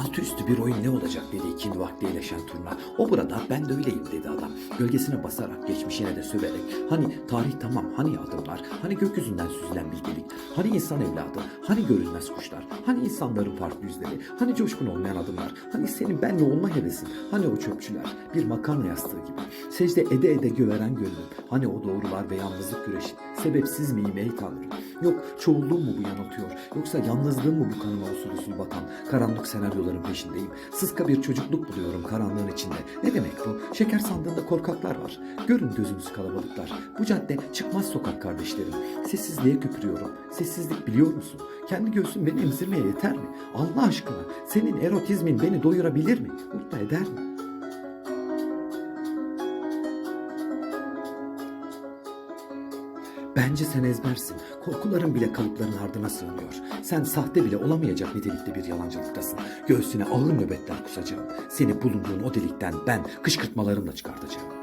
Altı üstü bir oyun ne olacak dedi ikindi vakti iyileşen turna. O burada ben de öyleyim dedi adam. Gölgesine basarak geçmişine de söverek. Hani tarih tamam hani adımlar. Hani gökyüzünden süzülen bilgelik. Hani insan evladı. Hani görünmez kuşlar. Hani insanların farklı yüzleri. Hani coşkun olmayan adımlar. Hani senin benle olma hevesin. Hani o çöpçüler. Bir makarna yastığı gibi. Secde ede ede göveren gönlüm. Hani o doğrular ve yalnızlık güreşi. Sebepsiz miyim ey Tanrım? Yok çoğulluğum mu bu yanıltıyor? Yoksa yalnızlığım mı bu kanıma usul usul bakan? Karanlık senaryoların peşindeyim. Sıska bir çocukluk buluyorum karanlığın içinde. Ne demek bu? Şeker sandığında korkaklar var. Görün gözünüz kalabalıklar. Bu cadde çıkmaz sokak kardeşlerim. Sessizliğe küpürüyorum. Sessizlik biliyor musun? Kendi göğsüm beni emzirmeye yeter mi? Allah aşkına senin erotizmin beni doyurabilir mi? Mutlu eder mi? Bence sen ezbersin. Korkuların bile kalıpların ardına sığınıyor. Sen sahte bile olamayacak nitelikte bir yalancılıktasın. Göğsüne ağır nöbetler kusacağım. Seni bulunduğun o delikten ben kışkırtmalarımla çıkartacağım.